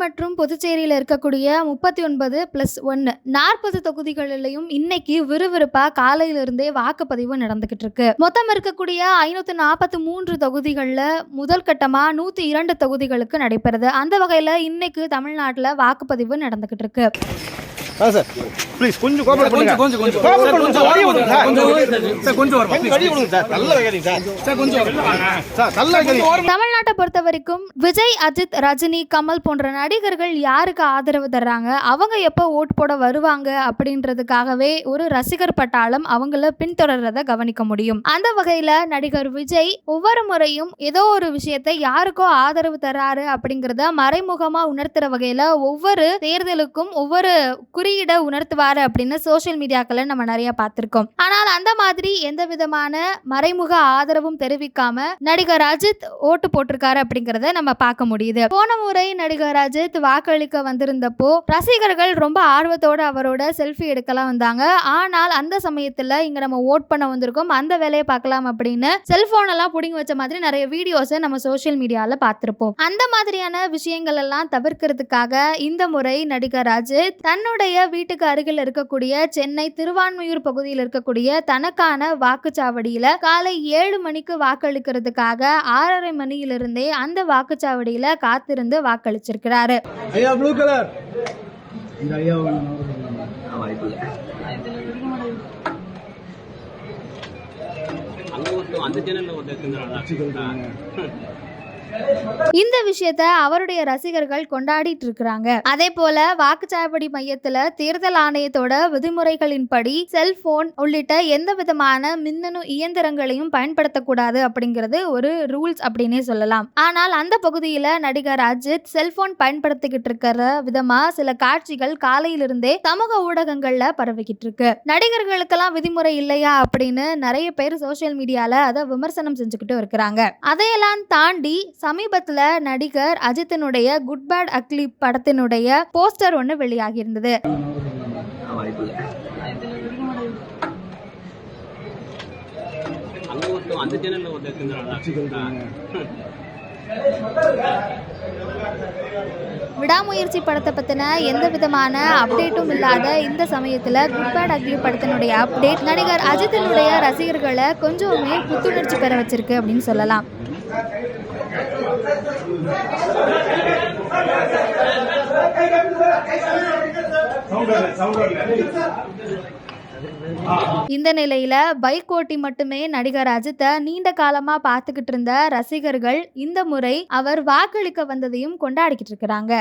மற்றும் புதுச்சேரியில் இருக்கக்கூடிய முப்பத்தி ஒன்பது பிளஸ் ஒன்று நாற்பது தொகுதிகளிலையும் இன்னைக்கு விறுவிறுப்பா காலையிலிருந்தே வாக்குப்பதிவு நடந்துகிட்டு இருக்கு மொத்தம் இருக்கக்கூடிய ஐநூத்தி நாற்பத்தி மூன்று தொகுதிகளில் முதல் கட்டமா நூத்தி இரண்டு தொகுதிகளுக்கு நடைபெறுது. அந்த வகையில் இன்னைக்கு தமிழ்நாட்டில் வாக்குப்பதிவு நடந்துகிட்டு இருக்கு ஆ சார். ப்ளீஸ் கொஞ்சம் கோஆபரேட் பண்ணுங்க கொஞ்சம் கொஞ்சம் கோஆபரேட் பண்ணுங்க சார் வழி விடுங்க சார். சார் கொஞ்சம் வரமா கொஞ்சம் வழி விடுங்க சார். நல்ல வைக்காதீங்க சார். சார் கொஞ்சம் சார் நல்ல வைக்காதீங்க தமிழ்நாட்டை பொறுத்த வரைக்கும் விஜய் அஜித் ரஜினி கமல் போன்ற நடிகர்கள் யாருக்கு ஆதரவு தர்றாங்க? அவங்க எப்போ ஓட் போட வருவாங்க அப்படின்றதுக்காகவே ஒரு ரசிகர் பட்டாளம் அவங்கள பின்தொடர்றத கவனிக்க முடியும். அந்த வகையில நடிகர் விஜய் ஒவ்வொரு முறையும் ஏதோ ஒரு விஷயத்தை யாருக்கோ ஆதரவு தராரு அப்படிங்கிறத மறைமுகமா உணர்த்துற வகையில ஒவ்வொரு தேர்தலுக்கும் ஒவ்வொரு குறியீடை உணர்த்துவாரு அப்படின்னு சோஷியல் மீடியாக்களை நம்ம நிறைய பார்த்துருக்கோம். ஆனால் அந்த மாதிரி எந்த விதமான மறைமுக ஆதரவும் தெரிவிக்காம நடிகர் அஜித் ஓட்டு போட்டிருக்காரு அப்படிங்கறத நம்ம பார்க்க முடியுது. போன முறை நடிகர் அஜித் வாக்களிக்க வந்திருந்தப்போ ரசிகர்கள் ரொம்ப ஆர்வத்தோட அவரோட செல்ஃபி எடுக்கலாம் வந்தாங்க. ஆனால் அந்த சமயத்துல இங்க நம்ம ஓட் பண்ண வந்திருக்கோம். அந்த வேலையை பார்க்கலாம் அப்படின்னு செல்போன் எல்லாம் புடிங்கி வச்ச மாதிரி நிறைய வீடியோஸை நம்ம சோஷியல் மீடியால பார்த்திருப்போம். அந்த மாதிரியான விஷயங்கள் எல்லாம் தவிர்க்கிறதுக்காக இந்த முறை நடிகர் அஜித் தன்னுடைய வீட்டுக்கு அருகில் இருக்கக்கூடிய சென்னை திருவான்மையூர் பகுதியில் இருக்கக்கூடிய தனக்கான வாக்குச்சாவடியில காலை ஏழு மணிக்கு வாக்களிக்கிறதுக்காக ஆறரை மணியிலிருந்தே அந்த வாக்குச்சாவடியில காத்திருந்து வாக்களிச்சிருக்கிறாரு. ஐயா ப்ளூ கலர் இந்த ஐயா அங்க ஒருத்தன் அந்த ஜன்னல்ல ஒருத்தன் இருக்கிறான் இந்த விஷயத்த அவருடைய ரசிகர்கள் கொண்டாடிட்டு இருக்கிறாங்க. அதே போல வாக்குச்சாவடி மையத்துல தேர்தல் ஆணையத்தோட விதிமுறைகளின்படி செல்போன் உள்ளிட்ட எந்த விதமான மின்னணு இயந்திரங்களையும் பயன்படுத்தக்கூடாது அப்படிங்கிறது ஒரு ரூல்ஸ் அப்படின்னே சொல்லலாம். ஆனால் அந்த பகுதியில நடிகர் அஜித் செல்போன் பயன்படுத்திக்கிட்டு இருக்கிற விதமா சில காட்சிகள் காலையிலிருந்தே சமூக ஊடகங்கள்ல பரவிக்கிட்டு இருக்கு. நடிகர்களுக்கெல்லாம் விதிமுறை இல்லையா அப்படின்னு நிறைய பேர் சோஷியல் மீடியால அதை விமர்சனம் செஞ்சுக்கிட்டு இருக்கிறாங்க. அதையெல்லாம் தாண்டி சமீபத்தில் நடிகர் அஜித்தினுடைய குட் பேட் அக்லி படத்தினுடைய போஸ்டர் ஒன்று வெளியாகியிருந்தது. விடாமுயற்சி படத்தை பத்தின எந்த விதமான அப்டேட்டும் இல்லாத இந்த சமயத்துல குட் பேட் அக்லி படத்தினுடைய அப்டேட் நடிகர் அஜித்தினுடைய ரசிகர்களை கொஞ்சமே புத்துணர்ச்சி பெற வச்சிருக்கு அப்படின்னு சொல்லலாம். இந்த நிலையில பைக் ஓட்டி மட்டுமே நடிகர் அஜித்தை நீண்ட காலமா பார்த்துக்கிட்டு இருந்த ரசிகர்கள் இந்த முறை அவர் வாக்களிக்க வந்ததையும் கொண்டாடிக்கிட்டு இருக்கிறாங்க.